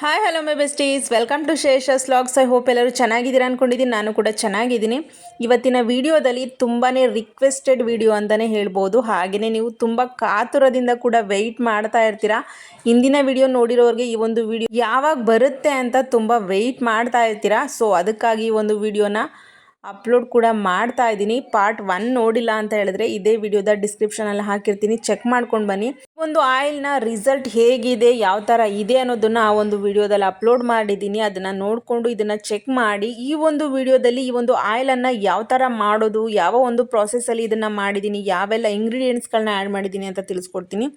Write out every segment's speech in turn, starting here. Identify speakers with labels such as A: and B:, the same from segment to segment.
A: Hi hello my besties welcome to Shesha's logs I hope ಎಲ್ಲರೂ ಚೆನ್ನಾಗಿದ್ದೀರಾ ಅಂದ್ಕೊಂಡಿದ್ದೀನಿ ನಾನು ಕೂಡ ಚೆನ್ನಾಗಿದ್ದೀನಿ. ಇವತ್ತಿನ ವಿಡಿಯೋದಲ್ಲಿ ತುಂಬಾ ರಿಕ್ವೆಸ್ಟೆಡ್ ವಿಡಿಯೋ ಅಂತಲೇ ಹೇಳ್ಬೋದು. ಹಾಗೆಯೇ ನೀವು ತುಂಬ ಕಾತುರದಿಂದ ಕೂಡ ವೆಯ್ಟ್ ಮಾಡ್ತಾ ಇರ್ತೀರಾ. ಇಂದಿನ ವಿಡಿಯೋ ನೋಡಿರೋರಿಗೆ ಈ ಒಂದು ವಿಡಿಯೋ ಯಾವಾಗ ಬರುತ್ತೆ ಅಂತ ತುಂಬ ವೆಯ್ಟ್ ಮಾಡ್ತಾ ಇರ್ತೀರಾ. ಸೊ ಅದಕ್ಕಾಗಿ ಈ ಒಂದು ವಿಡಿಯೋನ ಅಪ್ಲೋಡ್ ಕೂಡ ಮಾಡ್ತಾ ಇದ್ದೀನಿ. ಪಾರ್ಟ್ ಒನ್ ನೋಡಿಲ್ಲ ಅಂತ ಹೇಳಿದ್ರೆ ಇದೇ ವಿಡಿಯೋದ ಡಿಸ್ಕ್ರಿಪ್ಷನಲ್ಲಿ ಹಾಕಿರ್ತೀನಿ. ಚೆಕ್ ಮಾಡ್ಕೊಂಡು ಬನ್ನಿ. ಒಂದು ಆಯಿಲ್ನ ರಿಸಲ್ಟ್ ಹೇಗಿದೆ, ಯಾವ ಥರ ಇದೆ ಅನ್ನೋದನ್ನು ಆ ಒಂದು ವಿಡಿಯೋದಲ್ಲಿ ಅಪ್ಲೋಡ್ ಮಾಡಿದ್ದೀನಿ. ಅದನ್ನು ನೋಡಿಕೊಂಡು ಇದನ್ನು ಚೆಕ್ ಮಾಡಿ. ಈ ಒಂದು ವಿಡಿಯೋದಲ್ಲಿ ಈ ಒಂದು ಆಯಿಲನ್ನು ಯಾವ ಥರ ಮಾಡೋದು, ಯಾವ ಒಂದು ಪ್ರಾಸೆಸ್ಸಲ್ಲಿ ಇದನ್ನು ಮಾಡಿದ್ದೀನಿ, ಯಾವೆಲ್ಲ ಇಂಗ್ರೀಡಿಯೆಂಟ್ಸ್ಗಳನ್ನ ಆ್ಯಡ್ ಮಾಡಿದ್ದೀನಿ ಅಂತ ತಿಳಿಸ್ಕೊಡ್ತೀನಿ.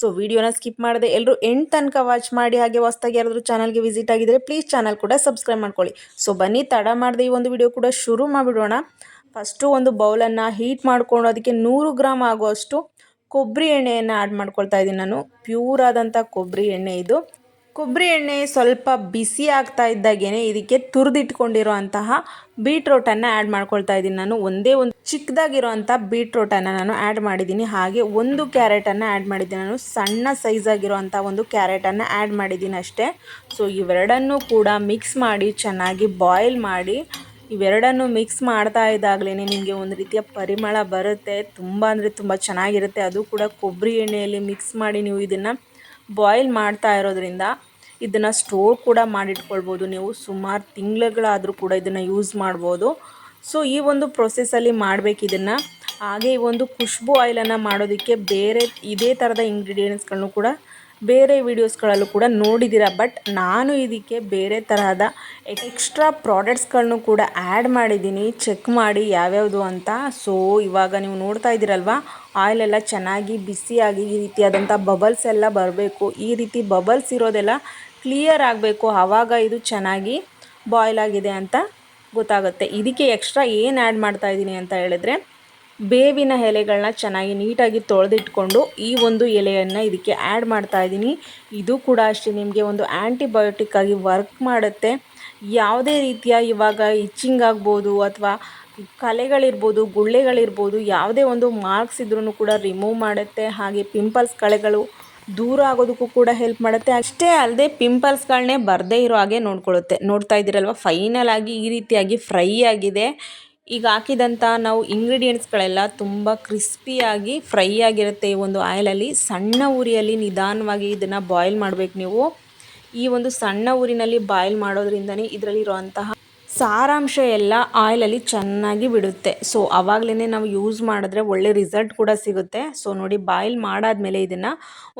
A: ಸೊ, ವಿಡಿಯೋನ ಸ್ಕಿಪ್ ಮಾಡದೆ ಎಲ್ಲರೂ ಎಂಟು ತನಕ ವಾಚ್ ಮಾಡಿ, ಹಾಗೆ ಹೊಸ್ದಾಗಿ ಯಾರಾದರೂ ಚಾನಲ್ಗೆ ವಿಸಿಟ್ ಆಗಿದ್ದರೆ ಪ್ಲೀಸ್ ಚಾನಲ್ ಕೂಡ ಸಬ್ಸ್ಕ್ರೈಬ್ ಮಾಡ್ಕೊಳ್ಳಿ. ಸೊ, ಬನ್ನಿ, ತಡ ಮಾಡದೆ ಈ ಒಂದು ವಿಡಿಯೋ ಕೂಡ ಶುರು ಮಾಡಿಬಿಡೋಣ. ಫಸ್ಟು ಒಂದು ಬೌಲನ್ನು ಹೀಟ್ ಮಾಡಿಕೊಂಡು ಅದಕ್ಕೆ ನೂರು ಗ್ರಾಮ್ ಆಗುವಷ್ಟು ಕೊಬ್ಬರಿ ಎಣ್ಣೆಯನ್ನು ಆ್ಯಡ್ ಮಾಡ್ಕೊಳ್ತಾ ಇದ್ದೀನಿ ನಾನು. ಪ್ಯೂರ್ ಆದಂಥ ಕೊಬ್ಬರಿ ಎಣ್ಣೆ ಇದು. ಕೊಬ್ಬರಿ ಎಣ್ಣೆ ಸ್ವಲ್ಪ ಬಿಸಿ ಆಗ್ತಾ ಇದ್ದಾಗೇನೆ ಇದಕ್ಕೆ ತುರಿದಿಟ್ಕೊಂಡಿರೋ ಅಂತಹ ಬೀಟ್ರೋಟನ್ನು ಆ್ಯಡ್ ಮಾಡ್ಕೊಳ್ತಾ ಇದ್ದೀನಿ ನಾನು. ಒಂದೇ ಒಂದು ಚಿಕ್ಕದಾಗಿರೋ ಅಂಥ ಬೀಟ್ರೋಟನ್ನು ನಾನು ಆ್ಯಡ್ ಮಾಡಿದ್ದೀನಿ. ಹಾಗೆ ಒಂದು ಕ್ಯಾರೆಟನ್ನು ಆ್ಯಡ್ ಮಾಡಿದ್ದೀನಿ ನಾನು. ಸಣ್ಣ ಸೈಜಾಗಿರೋ ಅಂಥ ಒಂದು ಕ್ಯಾರೆಟನ್ನು ಆ್ಯಡ್ ಮಾಡಿದ್ದೀನಿ ಅಷ್ಟೇ. ಸೊ ಇವೆರಡನ್ನೂ ಕೂಡ ಮಿಕ್ಸ್ ಮಾಡಿ, ಚೆನ್ನಾಗಿ ಬಾಯ್ಲ್ ಮಾಡಿ ಇವೆರಡನ್ನು ಮಿಕ್ಸ್ ಮಾಡ್ತಾ ಇದ್ದಾಗಲೇ ನಿಮಗೆ ಒಂದು ರೀತಿಯ ಪರಿಮಳ ಬರುತ್ತೆ. ತುಂಬ ಅಂದರೆ ತುಂಬ ಚೆನ್ನಾಗಿರುತ್ತೆ. ಅದು ಕೂಡ ಕೊಬ್ಬರಿ ಎಣ್ಣೆಯಲ್ಲಿ ಮಿಕ್ಸ್ ಮಾಡಿ ನೀವು ಇದನ್ನು ಬಾಯ್ಲ್ ಮಾಡ್ತಾ ಇರೋದ್ರಿಂದ ಇದನ್ನು ಸ್ಟೋರ್ ಕೂಡ ಮಾಡಿಟ್ಕೊಳ್ಬೋದು. ನೀವು ಸುಮಾರು ತಿಂಗಳುಗಳಾದರೂ ಕೂಡ ಇದನ್ನು ಯೂಸ್ ಮಾಡ್ಬೋದು. ಸೊ ಈ ಒಂದು ಪ್ರೊಸೆಸ್ಸಲ್ಲಿ ಮಾಡಬೇಕು ಇದನ್ನು. ಹಾಗೆ ಈ ಒಂದು ಖುಷ್ಬು ಆಯಿಲನ್ನು ಮಾಡೋದಕ್ಕೆ ಬೇರೆ ಇದೇ ಥರದ ಇಂಗ್ರೀಡಿಯೆಂಟ್ಸ್ಗಳನ್ನು ಕೂಡ ಬೇರೆ ವೀಡಿಯೋಸ್ಗಳಲ್ಲೂ ಕೂಡ ನೋಡಿದ್ದೀರ ಬಟ್ ನಾನು ಇದಕ್ಕೆ ಬೇರೆ ತರಹದ ಎಕ್ಸ್ಟ್ರಾ ಪ್ರಾಡಕ್ಟ್ಸ್ಗಳನ್ನು ಕೂಡ ಆ್ಯಡ್ ಮಾಡಿದ್ದೀನಿ. ಚೆಕ್ ಮಾಡಿ ಯಾವ್ಯಾವುದು ಅಂತ. ಸೊ, ಇವಾಗ ನೀವು ನೋಡ್ತಾ ಇದ್ದೀರಲ್ವ? ಆಯಿಲೆಲ್ಲ ಚೆನ್ನಾಗಿ, ಬಿಸಿಯಾಗಿ ಈ ರೀತಿಯಾದಂಥ ಬಬಲ್ಸ್ ಎಲ್ಲ ಬರಬೇಕು. ಈ ರೀತಿ ಬಬಲ್ಸ್ ಇರೋದೆಲ್ಲ ಕ್ಲಿಯರ್ ಆಗಬೇಕು. ಆವಾಗ ಇದು ಚೆನ್ನಾಗಿ ಬಾಯ್ಲ್ ಆಗಿದೆ ಅಂತ ಗೊತ್ತಾಗುತ್ತೆ. ಇದಕ್ಕೆ ಎಕ್ಸ್ಟ್ರಾ ಏನು ಆ್ಯಡ್ ಮಾಡ್ತಾ ಇದ್ದೀನಿ ಅಂತ ಹೇಳಿದ್ರೆ ಬೇವಿನ ಎಲೆಗಳನ್ನ ಚೆನ್ನಾಗಿ ನೀಟಾಗಿ ತೊಳೆದಿಟ್ಕೊಂಡು ಈ ಒಂದು ಎಲೆಯನ್ನು ಇದಕ್ಕೆ ಆ್ಯಡ್ ಮಾಡ್ತಾ ಇದ್ದೀನಿ. ಇದು ಕೂಡ ಅಷ್ಟೇ, ನಿಮಗೆ ಒಂದು ಆ್ಯಂಟಿಬಯೋಟಿಕ್ ಆಗಿ ವರ್ಕ್ ಮಾಡುತ್ತೆ. ಯಾವುದೇ ರೀತಿಯ ಇವಾಗ ಇಚ್ಚಿಂಗ್ ಆಗ್ಬೋದು ಅಥವಾ ಕಲೆಗಳಿರ್ಬೋದು, ಗುಳ್ಳೆಗಳಿರ್ಬೋದು, ಯಾವುದೇ ಒಂದು ಮಾರ್ಕ್ಸ್ ಇದ್ರೂ ಕೂಡ ರಿಮೂವ್ ಮಾಡುತ್ತೆ. ಹಾಗೆ ಪಿಂಪಲ್ಸ್ ಕಳೆಗಳು ದೂರ ಆಗೋದಕ್ಕೂ ಕೂಡ ಹೆಲ್ಪ್ ಮಾಡುತ್ತೆ. ಅಷ್ಟೇ ಅಲ್ಲದೆ ಪಿಂಪಲ್ಸ್ಗಳನ್ನೇ ಬರದೇ ಇರೋ ಹಾಗೆ ನೋಡ್ಕೊಳ್ಳುತ್ತೆ. ನೋಡ್ತಾ ಇದ್ದೀರಲ್ವ? ಫೈನಲ್ ಆಗಿ ಈ ರೀತಿಯಾಗಿ ಫ್ರೈ ಆಗಿದೆ. ಈಗ ಹಾಕಿದಂಥ ನಾವು ಇಂಗ್ರೀಡಿಯೆಂಟ್ಸ್ಗಳೆಲ್ಲ ತುಂಬ ಕ್ರಿಸ್ಪಿಯಾಗಿ ಫ್ರೈ ಆಗಿರುತ್ತೆ ಈ ಒಂದು ಆಯಿಲಲ್ಲಿ ಸಣ್ಣ ಉರಿಯಲ್ಲಿ ನಿಧಾನವಾಗಿ ಇದನ್ನು ಬಾಯ್ಲ್ ಮಾಡಬೇಕು ನೀವು. ಈ ಒಂದು ಸಣ್ಣ ಊರಿನಲ್ಲಿ ಬಾಯ್ಲ್ ಮಾಡೋದ್ರಿಂದನೇ ಇದರಲ್ಲಿರುವಂತಹ ಸಾರಾಂಶ ಎಲ್ಲ ಆಯಿಲಲ್ಲಿ ಚೆನ್ನಾಗಿ ಬಿಡುತ್ತೆ. ಸೊ ಆವಾಗಲೇ ನಾವು ಯೂಸ್ ಮಾಡಿದ್ರೆ ಒಳ್ಳೆ ರಿಸಲ್ಟ್ ಕೂಡ ಸಿಗುತ್ತೆ. ಸೊ ನೋಡಿ ಬಾಯ್ಲ್ ಮಾಡಾದಮೇಲೆ ಇದನ್ನು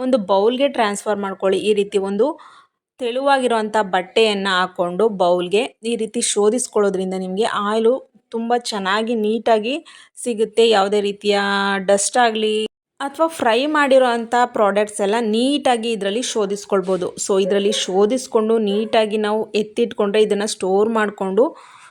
A: ಒಂದು ಬೌಲ್ಗೆ ಟ್ರಾನ್ಸ್ಫರ್ ಮಾಡ್ಕೊಳ್ಳಿ. ಈ ರೀತಿ ಒಂದು ತೆಳುವಾಗಿರುವಂಥ ಬಟ್ಟೆಯನ್ನು ಹಾಕ್ಕೊಂಡು ಬೌಲ್ಗೆ ಈ ರೀತಿ ಶೋಧಿಸ್ಕೊಳ್ಳೋದ್ರಿಂದ ನಿಮಗೆ ಆಯಿಲು ತುಂಬ ಚೆನ್ನಾಗಿ ನೀಟಾಗಿ ಸಿಗುತ್ತೆ. ಯಾವುದೇ ರೀತಿಯ ಡಸ್ಟ್ ಆಗಲಿ ಅಥವಾ ಫ್ರೈ ಮಾಡಿರೋ ಅಂಥ ಪ್ರಾಡಕ್ಟ್ಸ್ ಎಲ್ಲ ನೀಟಾಗಿ ಇದರಲ್ಲಿ ಶೋಧಿಸ್ಕೊಳ್ಬೋದು. ಸೊ, ಇದರಲ್ಲಿ ಶೋಧಿಸ್ಕೊಂಡು ನೀಟಾಗಿ ನಾವು ಎತ್ತಿಟ್ಕೊಂಡ್ರೆ ಇದನ್ನು ಸ್ಟೋರ್ ಮಾಡಿಕೊಂಡು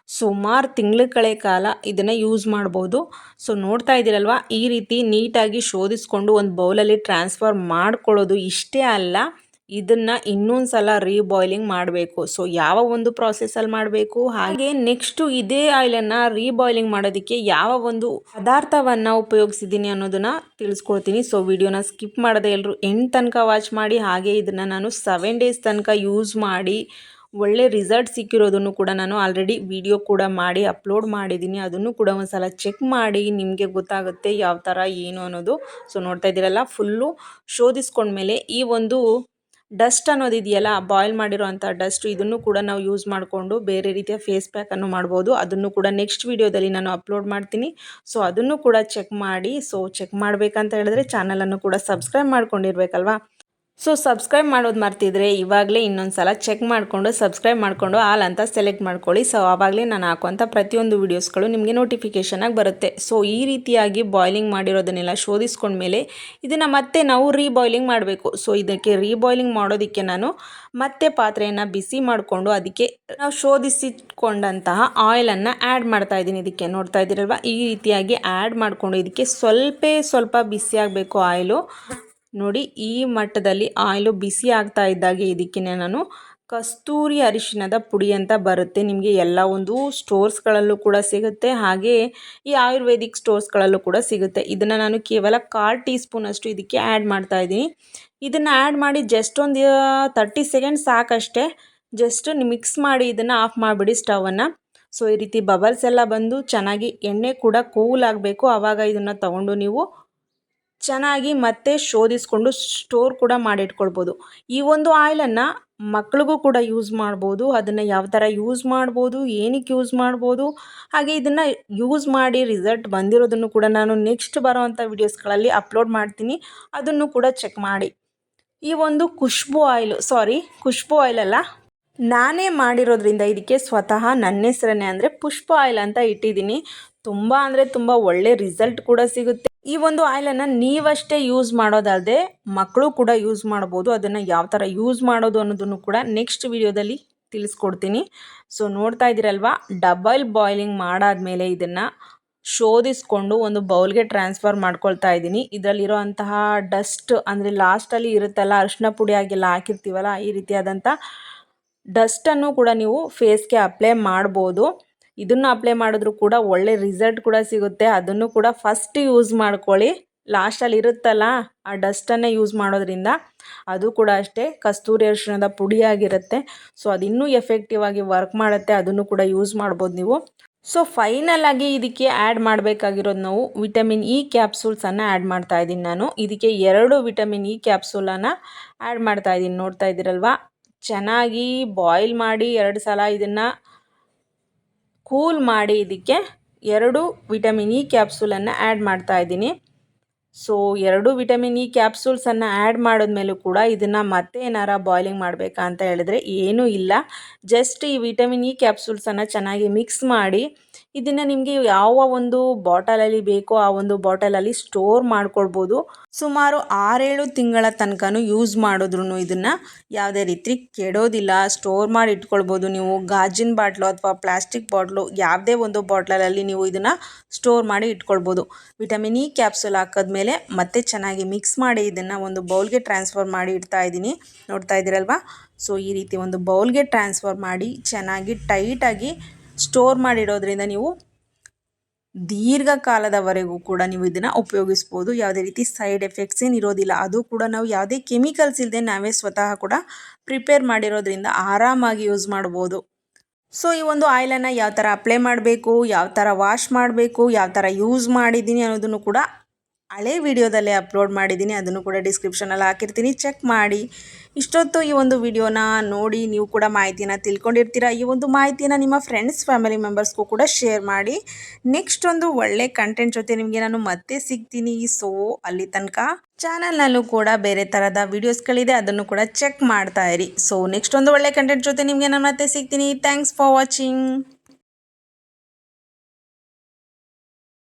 A: ಸುಮಾರು ತಿಂಗಳುಗಳ ಕಾಲ ಇದನ್ನು ಯೂಸ್ ಮಾಡ್ಬೋದು. ಸೊ, ನೋಡ್ತಾ ಇದ್ದೀರಲ್ವ? ಈ ರೀತಿ ನೀಟಾಗಿ ಶೋಧಿಸ್ಕೊಂಡು ಒಂದು ಬೌಲಲ್ಲಿ ಟ್ರಾನ್ಸ್ಫರ್ ಮಾಡ್ಕೊಳ್ಳೋದು ಇಷ್ಟೇ ಅಲ್ಲ. ಇದನ್ನು ಇನ್ನೊಂದು ಸಲ ರೀಬಾಯ್ಲಿಂಗ್ ಮಾಡಬೇಕು. ಸೊ ಯಾವ ಒಂದು ಪ್ರಾಸೆಸಲ್ಲಿ ಮಾಡಬೇಕು? ಹಾಗೆ ನೆಕ್ಸ್ಟು ಇದೇ ಆಯಿಲನ್ನು ರೀಬಾಯ್ಲಿಂಗ್ ಮಾಡೋದಕ್ಕೆ ಯಾವ ಒಂದು ಪದಾರ್ಥವನ್ನು ಉಪಯೋಗಿಸಿದ್ದೀನಿ ಅನ್ನೋದನ್ನು ತಿಳಿಸ್ಕೊಳ್ತೀನಿ. ಸೊ ವಿಡಿಯೋನ ಸ್ಕಿಪ್ ಮಾಡದೆ ಎಲ್ಲರೂ ಎಂಟು ತನಕ ವಾಚ್ ಮಾಡಿ, ಹಾಗೆ ಇದನ್ನು ನಾನು ಸೆವೆನ್ ಡೇಸ್ ತನಕ ಯೂಸ್ ಮಾಡಿ, ಒಳ್ಳೆ ರಿಸಲ್ಟ್ ಸಿಕ್ಕಿರೋದನ್ನು ಕೂಡ ನಾನು ಆಲ್ರೆಡಿ ವಿಡಿಯೋ ಕೂಡ ಮಾಡಿ ಅಪ್ಲೋಡ್ ಮಾಡಿದ್ದೀನಿ. ಅದನ್ನು ಕೂಡ ಒಂದು ಸಲ ಚೆಕ್ ಮಾಡಿ, ನಿಮಗೆ ಗೊತ್ತಾಗುತ್ತೆ ಯಾವ ಥರ ಏನು ಅನ್ನೋದು. ಸೊ ನೋಡ್ತಾ ಇದ್ದೀರಲ್ಲ ಫುಲ್ಲು ಶೋಧಿಸ್ಕೊಂಡ್ಮೇಲೆ ಈ ಒಂದು ಡಸ್ಟ್ ಅನ್ನೋದಿದೆಯಲ್ಲ ಬಾಯ್ಲ್ ಮಾಡಿರೋ ಅಂಥ ಡಸ್ಟ್ ಇದನ್ನು ಕೂಡ ನಾವು ಯೂಸ್ ಮಾಡಿಕೊಂಡು ಬೇರೆ ರೀತಿಯ ಫೇಸ್ ಪ್ಯಾಕನ್ನು ಮಾಡ್ಬೋದು. ಅದನ್ನು ಕೂಡ ನೆಕ್ಸ್ಟ್ ವೀಡಿಯೋದಲ್ಲಿ ನಾನು ಅಪ್ಲೋಡ್ ಮಾಡ್ತೀನಿ. ಸೊ, ಅದನ್ನು ಕೂಡ ಚೆಕ್ ಮಾಡಿ, ಸೊ, ಚೆಕ್ ಮಾಡಬೇಕಂತ ಹೇಳಿದ್ರೆ ಚಾನಲನ್ನು ಕೂಡ ಸಬ್ಸ್ಕ್ರೈಬ್ ಮಾಡ್ಕೊಂಡಿರ್ಬೇಕಲ್ವಾ? ಸೊ ಸಬ್ಸ್ಕ್ರೈಬ್ ಮಾಡೋದು ಮರ್ತಿದ್ರೆ ಇವಾಗಲೇ ಇನ್ನೊಂದು ಸಲ ಚೆಕ್ ಮಾಡಿಕೊಂಡು ಸಬ್ಸ್ಕ್ರೈಬ್ ಮಾಡಿಕೊಂಡು, ಆಲ್ ಅಂತ ಸೆಲೆಕ್ಟ್ ಮಾಡ್ಕೊಳ್ಳಿ. ಸೊ ಆವಾಗಲೇ ನಾನು ಹಾಕುವಂಥ ಪ್ರತಿಯೊಂದು ವೀಡಿಯೋಸ್ಗಳು ನಿಮಗೆ ನೋಟಿಫಿಕೇಷನಾಗಿ ಬರುತ್ತೆ. ಸೊ ಈ ರೀತಿಯಾಗಿ ಬಾಯ್ಲಿಂಗ್ ಮಾಡಿರೋದನ್ನೆಲ್ಲ ಶೋಧಿಸ್ಕೊಂಡ್ಮೇಲೆ ಇದನ್ನು ಮತ್ತೆ ನಾವು ರೀಬಾಯ್ಲಿಂಗ್ ಮಾಡಬೇಕು. ಸೊ ಇದಕ್ಕೆ ರೀಬಾಯ್ಲಿಂಗ್ ಮಾಡೋದಕ್ಕೆ ನಾನು ಮತ್ತೆ ಪಾತ್ರೆಯನ್ನು ಬಿಸಿ ಮಾಡಿಕೊಂಡು ಅದಕ್ಕೆ ನಾವು ಶೋಧಿಸಿಕೊಂಡಂತಹ ಆಯಿಲನ್ನು ಆ್ಯಡ್ ಮಾಡ್ತಾ ಇದ್ದೀನಿ. ಇದಕ್ಕೆ ನೋಡ್ತಾ ಇದ್ದೀರಲ್ವ? ಈ ರೀತಿಯಾಗಿ ಆ್ಯಡ್ ಮಾಡಿಕೊಂಡು ಇದಕ್ಕೆ ಸ್ವಲ್ಪ ಸ್ವಲ್ಪ ಬಿಸಿ ಆಗಬೇಕು ಆಯಿಲು ನೋಡಿ, ಈ ಮಟ್ಟದಲ್ಲಿ ಆಯಿಲು ಬಿಸಿ ಆಗ್ತಾ ಇದ್ದಾಗೆ ಇದಕ್ಕೆ ನಾನು ಕಸ್ತೂರಿ ಅರಿಶಿನದ ಪುಡಿ ಅಂತ ಬರುತ್ತೆ. ನಿಮಗೆ ಎಲ್ಲ ಒಂದು ಸ್ಟೋರ್ಸ್ಗಳಲ್ಲೂ ಕೂಡ ಸಿಗುತ್ತೆ. ಹಾಗೆ ಈ ಆಯುರ್ವೇದಿಕ್ ಸ್ಟೋರ್ಸ್ಗಳಲ್ಲೂ ಕೂಡ ಸಿಗುತ್ತೆ. ಇದನ್ನು ನಾನು ಕೇವಲ ಕಾಲು ಟೀ ಸ್ಪೂನಷ್ಟು ಇದಕ್ಕೆ ಆ್ಯಡ್ ಮಾಡ್ತಾ ಇದ್ದೀನಿ. ಇದನ್ನು ಆ್ಯಡ್ ಮಾಡಿ ಜಸ್ಟ್ ಒಂದು ತರ್ಟಿ ಸೆಕೆಂಡ್ಸ್ ಸಾಕಷ್ಟೇ ಜಸ್ಟ್ ಮಿಕ್ಸ್ ಮಾಡಿ ಇದನ್ನು ಆಫ್ ಮಾಡಿಬಿಡಿ ಸ್ಟವನ್ನು ಸೊ, ಈ ರೀತಿ ಬಬಲ್ಸ್ ಎಲ್ಲ ಬಂದು ಚೆನ್ನಾಗಿ ಎಣ್ಣೆ ಕೂಡ ಕೂಲ್ ಆಗಬೇಕು. ಆವಾಗ ಇದನ್ನು ತಗೊಂಡು ನೀವು ಚೆನ್ನಾಗಿ ಮತ್ತೆ ಶೋಧಿಸ್ಕೊಂಡು ಸ್ಟೋರ್ ಕೂಡ ಮಾಡಿಟ್ಕೊಳ್ಬೋದು. ಈ ಒಂದು ಆಯಿಲನ್ನು ಮಕ್ಳಿಗೂ ಕೂಡ ಯೂಸ್ ಮಾಡ್ಬೋದು. ಅದನ್ನು ಯಾವ ಥರ ಯೂಸ್ ಮಾಡ್ಬೋದು, ಏನಕ್ಕೆ ಯೂಸ್ ಮಾಡ್ಬೋದು, ಹಾಗೆ ಇದನ್ನು ಯೂಸ್ ಮಾಡಿ ರಿಸಲ್ಟ್ ಬಂದಿರೋದನ್ನು ಕೂಡ ನಾನು ನೆಕ್ಸ್ಟ್ ಬರೋವಂಥ ವೀಡಿಯೋಸ್ಗಳಲ್ಲಿ ಅಪ್ಲೋಡ್ ಮಾಡ್ತೀನಿ. ಅದನ್ನು ಕೂಡ ಚೆಕ್ ಮಾಡಿ. ಈ ಒಂದು Khushbu oil sorry Khushbu oil ಅಲ್ಲ, ನಾನೇ ಮಾಡಿರೋದ್ರಿಂದ ಇದಕ್ಕೆ ಸ್ವತಃ ನನ್ನ ಹೆಸರನ್ನೇ ಅಂದರೆ ಪುಷ್ಪ ಆಯಿಲ್ ಅಂತ ಇಟ್ಟಿದ್ದೀನಿ. ತುಂಬ ಅಂದರೆ ತುಂಬ ಒಳ್ಳೆ ರಿಸಲ್ಟ್ ಕೂಡ ಸಿಗುತ್ತೆ. ಈ ಒಂದು ಆಯಿಲನ್ನು ನೀವಷ್ಟೇ ಯೂಸ್ ಮಾಡೋದಲ್ಲದೆ ಮಕ್ಕಳು ಕೂಡ ಯೂಸ್ ಮಾಡ್ಬೋದು. ಅದನ್ನು ಯಾವ ಥರ ಯೂಸ್ ಮಾಡೋದು ಅನ್ನೋದನ್ನು ಕೂಡ ನೆಕ್ಸ್ಟ್ ವಿಡಿಯೋದಲ್ಲಿ ತಿಳಿಸ್ಕೊಡ್ತೀನಿ. ಸೊ ನೋಡ್ತಾ ಇದ್ದೀರಲ್ವಾ? ಡಬಲ್ ಬಾಯ್ಲಿಂಗ್ ಮಾಡಾದಮೇಲೆ ಇದನ್ನು ಶೋಧಿಸ್ಕೊಂಡು ಒಂದು ಬೌಲ್ಗೆ ಟ್ರಾನ್ಸ್ಫರ್ ಮಾಡ್ಕೊಳ್ತಾ ಇದ್ದೀನಿ. ಇದರಲ್ಲಿರೋ ಅಂತಹ ಡಸ್ಟ್ ಅಂದರೆ ಲಾಸ್ಟಲ್ಲಿ ಇರುತ್ತಲ್ಲ ಅರಿಶಿನ ಪುಡಿ ಆಗೆಲ್ಲ ಹಾಕಿರ್ತೀವಲ್ಲ, ಈ ರೀತಿಯಾದಂಥ ಡಸ್ಟನ್ನು ಕೂಡ ನೀವು ಫೇಸ್ಗೆ ಅಪ್ಲೈ ಮಾಡ್ಬೋದು. ಇದನ್ನು ಅಪ್ಲೈ ಮಾಡಿದ್ರು ಕೂಡ ಒಳ್ಳೆ ರಿಸಲ್ಟ್ ಕೂಡ ಸಿಗುತ್ತೆ. ಅದನ್ನು ಕೂಡ ಫಸ್ಟ್ ಯೂಸ್ ಮಾಡ್ಕೊಳ್ಳಿ. ಲಾಸ್ಟಲ್ಲಿ ಇರುತ್ತಲ್ಲ, ಆ ಡಸ್ಟನ್ನೇ ಯೂಸ್ ಮಾಡೋದ್ರಿಂದ ಅದು ಕೂಡ ಅಷ್ಟೇ ಕಸ್ತೂರಿ ಅರಿಶಿಣದ ಪುಡಿಯಾಗಿರುತ್ತೆ ಸೊ ಅದು ಇನ್ನೂ ಎಫೆಕ್ಟಿವ್ ಆಗಿ ವರ್ಕ್ ಮಾಡುತ್ತೆ. ಅದನ್ನು ಕೂಡ ಯೂಸ್ ಮಾಡ್ಬೋದು ನೀವು. ಸೊ ಫೈನಲ್ ಆಗಿ ಇದಕ್ಕೆ ಆ್ಯಡ್ ಮಾಡಬೇಕಾಗಿರೋದು ನಾವು ವಿಟಮಿನ್ ಇ ಕ್ಯಾಪ್ಸೂಲ್ಸನ್ನು ಆ್ಯಡ್ ಮಾಡ್ತಾ ಇದ್ದೀನಿ ನಾನು. ಇದಕ್ಕೆ ಎರಡು ವಿಟಮಿನ್ ಇ ಕ್ಯಾಪ್ಸೂಲನ್ನು ಆ್ಯಡ್ ಮಾಡ್ತಾ ಇದ್ದೀನಿ. ನೋಡ್ತಾ ಇದ್ದೀರಲ್ವಾ? ಚೆನ್ನಾಗಿ ಬಾಯ್ಲ್ ಮಾಡಿ ಎರಡು ಸಲ ಇದನ್ನು ಕೂಲ್ ಮಾಡಿ ಇದಕ್ಕೆ ಎರಡು ವಿಟಮಿನ್ ಇ ಕ್ಯಾಪ್ಸೂಲನ್ನು ಆ್ಯಡ್ ಮಾಡ್ತಾ ಇದ್ದೀನಿ. ಸೊ, ಎರಡು ವಿಟಮಿನ್ ಇ ಕ್ಯಾಪ್ಸೂಲ್ಸನ್ನು ಆ್ಯಡ್ ಮಾಡಿದ್ಮೇಲೂ ಕೂಡ ಇದನ್ನು ಮತ್ತೆ ಏನಾರ ಬಾಯ್ಲಿಂಗ್ ಮಾಡಬೇಕಾ ಅಂತ ಹೇಳಿದ್ರೆ ಏನೂ ಇಲ್ಲ. ಜಸ್ಟ್ ಈ ವಿಟಮಿನ್ ಇ ಕ್ಯಾಪ್ಸೂಲ್ಸನ್ನು ಚೆನ್ನಾಗಿ ಮಿಕ್ಸ್ ಮಾಡಿ ಇದನ್ನು ನಿಮಗೆ ಯಾವ ಒಂದು ಬಾಟಲಲ್ಲಿ ಬೇಕೋ ಆ ಒಂದು ಬಾಟಲಲ್ಲಿ ಸ್ಟೋರ್ ಮಾಡ್ಕೊಳ್ಬೋದು. ಸುಮಾರು ಆರೇಳು ತಿಂಗಳ ತನಕನೂ ಯೂಸ್ ಮಾಡಿದ್ರು ಇದನ್ನು ಯಾವುದೇ ರೀತಿ ಕೆಡೋದಿಲ್ಲ. ಸ್ಟೋರ್ ಮಾಡಿ ಇಟ್ಕೊಳ್ಬೋದು ನೀವು. ಗಾಜಿನ ಬಾಟ್ಲು ಅಥವಾ ಪ್ಲಾಸ್ಟಿಕ್ ಬಾಟ್ಲು ಯಾವುದೇ ಒಂದು ಬಾಟ್ಲಲ್ಲಿ ನೀವು ಇದನ್ನು ಸ್ಟೋರ್ ಮಾಡಿ ಇಟ್ಕೊಳ್ಬೋದು. ವಿಟಮಿನ್ ಇ ಕ್ಯಾಪ್ಸೂಲ್ ಹಾಕಿದ್ಮೇಲೆ ಮತ್ತೆ ಚೆನ್ನಾಗಿ ಮಿಕ್ಸ್ ಮಾಡಿ ಇದನ್ನು ಒಂದು ಬೌಲ್ಗೆ ಟ್ರಾನ್ಸ್ಫರ್ ಮಾಡಿ ಇಡ್ತಾ ಇದ್ದೀನಿ. ನೋಡ್ತಾ ಇದ್ದೀರಲ್ವಾ? ಸೊ ಈ ರೀತಿ ಒಂದು ಬೌಲ್ಗೆ ಟ್ರಾನ್ಸ್ಫರ್ ಮಾಡಿ ಚೆನ್ನಾಗಿ ಟೈಟಾಗಿ ಸ್ಟೋರ್ ಮಾಡಿಡೋದ್ರಿಂದ ನೀವು ದೀರ್ಘಕಾಲದವರೆಗೂ ಕೂಡ ನೀವು ಇದನ್ನು ಉಪಯೋಗಿಸ್ಬೋದು. ಯಾವುದೇ ರೀತಿ ಸೈಡ್ ಎಫೆಕ್ಟ್ಸ್ ಏನು ಇರೋದಿಲ್ಲ. ಅದು ಕೂಡ ನಾವು ಯಾವುದೇ ಕೆಮಿಕಲ್ಸ್ ಇಲ್ಲದೆ ನಾವೇ ಸ್ವತಃ ಕೂಡ ಪ್ರಿಪೇರ್ ಮಾಡಿರೋದ್ರಿಂದ ಆರಾಮಾಗಿ ಯೂಸ್ ಮಾಡ್ಬೋದು. ಸೊ ಈ ಒಂದು ಆಯಿಲನ್ನು ಯಾವ ಥರ ಅಪ್ಲೈ ಮಾಡಬೇಕು, ಯಾವ ಥರ ವಾಶ್ ಮಾಡಬೇಕು, ಯಾವ ಥರ ಯೂಸ್ ಮಾಡಿದ್ದೀನಿ ಅನ್ನೋದನ್ನು ಕೂಡ ಹಳೆ ವಿಡಿಯೋದಲ್ಲೇ ಅಪ್ಲೋಡ್ ಮಾಡಿದ್ದೀನಿ, ಅದನ್ನು ಕೂಡ ಡಿಸ್ಕ್ರಿಪ್ಷನಲ್ಲಿ ಹಾಕಿರ್ತೀನಿ. ಚೆಕ್ ಮಾಡಿ. ಇಷ್ಟೊತ್ತು ಈ ಒಂದು ವಿಡಿಯೋನ ನೋಡಿ ನೀವು ಕೂಡ ಮಾಹಿತಿನ ತಿಳ್ಕೊಂಡಿರ್ತೀರ? ಈ ಒಂದು ಮಾಹಿತಿನ ನಿಮ್ಮ ಫ್ರೆಂಡ್ಸ್ ಫ್ಯಾಮಿಲಿ ಮೆಂಬರ್ಸ್ಗೂ ಕೂಡ ಶೇರ್ ಮಾಡಿ. ನೆಕ್ಸ್ಟ್ ಒಂದು ಒಳ್ಳೆ ಕಂಟೆಂಟ್ ಜೊತೆ ನಿಮಗೆ ನಾನು ಮತ್ತೆ ಸಿಗ್ತೀನಿ. ಸೊ ಅಲ್ಲಿ ತನಕ ಚಾನಲ್ನಲ್ಲೂ ಕೂಡ ಬೇರೆ ಥರದ ವೀಡಿಯೋಸ್ಗಳಿದೆ ಅದನ್ನು ಕೂಡ ಚೆಕ್ ಮಾಡ್ತಾ ಇರಿ. ಸೊ ನೆಕ್ಸ್ಟ್ ಒಂದು ಒಳ್ಳೆ ಕಂಟೆಂಟ್ ಜೊತೆ ನಿಮಗೆ ನಾನು ಮತ್ತೆ ಸಿಗ್ತೀನಿ. Thanks for watching